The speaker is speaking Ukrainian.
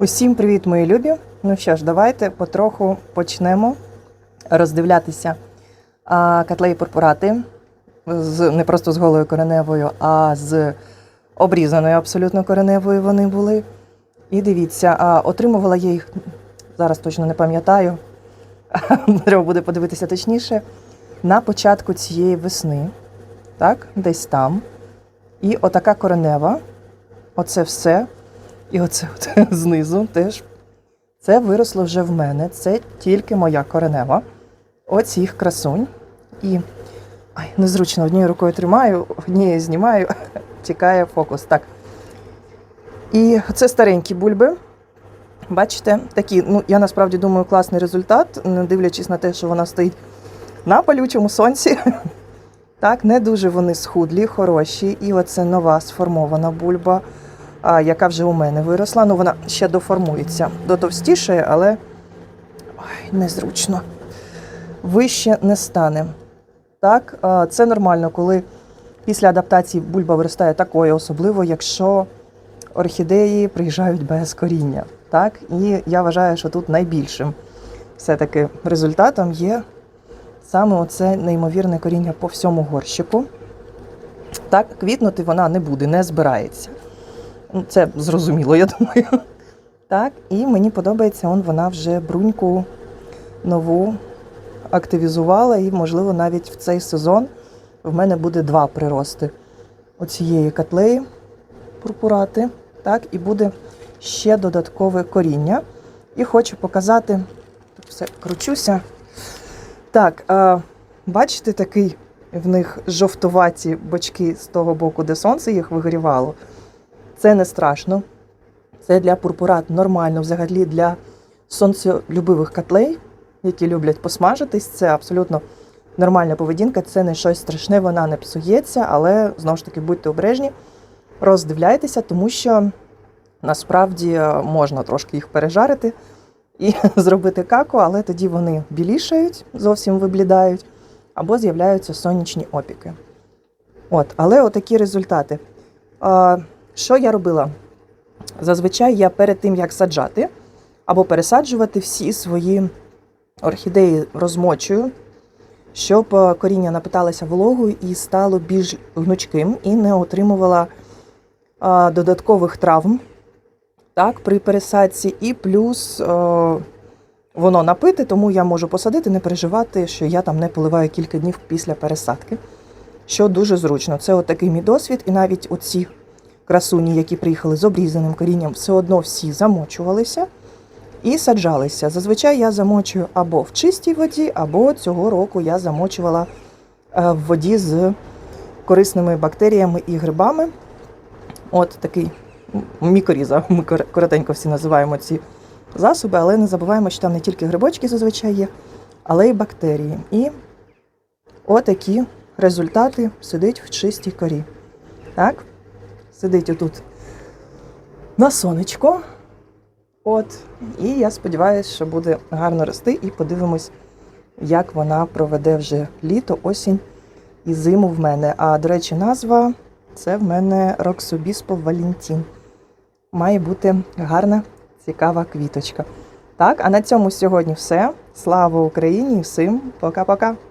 Усім привіт, мої любі! Ну що ж, давайте потроху почнемо роздивлятися котлеї пурпурати з не просто з голою кореневою, а з обрізаною абсолютно кореневою вони були. І дивіться, отримувала я їх зараз точно не пам'ятаю. Треба буде подивитися точніше. На початку цієї весни, так, десь там. І отака коренева. Оце все. І оце от знизу теж. Це виросло вже в мене. Це тільки моя коренева. Оцих красунь. І ай, незручно однією рукою тримаю, однією знімаю, тікає фокус. Так. І це старенькі бульби. Бачите, такі, ну я насправді думаю, класний результат, не дивлячись на те, що вона стоїть на палючому сонці. Так, не дуже вони схудлі, хороші. І оце нова сформована бульба, яка вже у мене виросла. Ну, вона ще доформується, дотовстішає, але ой, незручно. Вище не стане. Так, це нормально, коли після адаптації бульба виростає такою, особливо, якщо орхідеї приїжджають без коріння. Так, і я вважаю, що тут найбільшим все-таки результатом є саме оце неймовірне коріння по всьому горщику. Так, квітнути вона не буде, не збирається. Ну, Це зрозуміло, я думаю. Так, і мені подобається, он вона вже бруньку нову активізувала, і, можливо, навіть в цей сезон в мене буде два прирости оцієї котлеї пурпурати. Так, і буде ще додаткове коріння. І хочу показати, тут все кручуся. Так, а, бачите, такий в них жовтуваті бочки з того боку, де сонце їх вигрівало. Це не страшно. Це для пурпурат нормально, взагалі для сонцелюбивих котлей, які люблять посмажитись. Це абсолютно нормальна поведінка, це не щось страшне, вона не псується, але знову ж таки будьте обережні, роздивляйтеся, тому що насправді е, можна трошки їх пережарити і зробити каку, але тоді вони білішають, зовсім виблідають, або з'являються сонячні опіки. От, але отакі результати. Що я робила? Зазвичай я перед тим, як саджати або пересаджувати всі свої орхідеї розмочую, щоб е, коріння напиталося вологою і стало більш гнучким і не отримувала а, додаткових травм так, при пересадці, і плюс е, воно напите, тому я можу посадити, не переживати, що я там не поливаю кілька днів після пересадки, що дуже зручно. Це от такий мій досвід, і навіть оці красуні, які приїхали з обрізаним корінням, все одно всі замочувалися і саджалися. Зазвичай я замочую або в чистій воді, або цього року я замочувала е, в воді з корисними бактеріями і грибами. От такий мікоріза. Ми коротенько всі називаємо ці засоби, але не забуваємо, що там не тільки грибочки зазвичай є, але й бактерії. І отакі результати сидить в чистій корі. Так, сидить отут на сонечко. От, і я сподіваюся, що буде гарно рости, і подивимось, як вона проведе вже літо, осінь і зиму в мене. А до речі, назва це в мене Роксобіспо Валентін. Має бути гарна, цікава квіточка. Так, а на цьому сьогодні все. Слава Україні! і Всім пока-пока!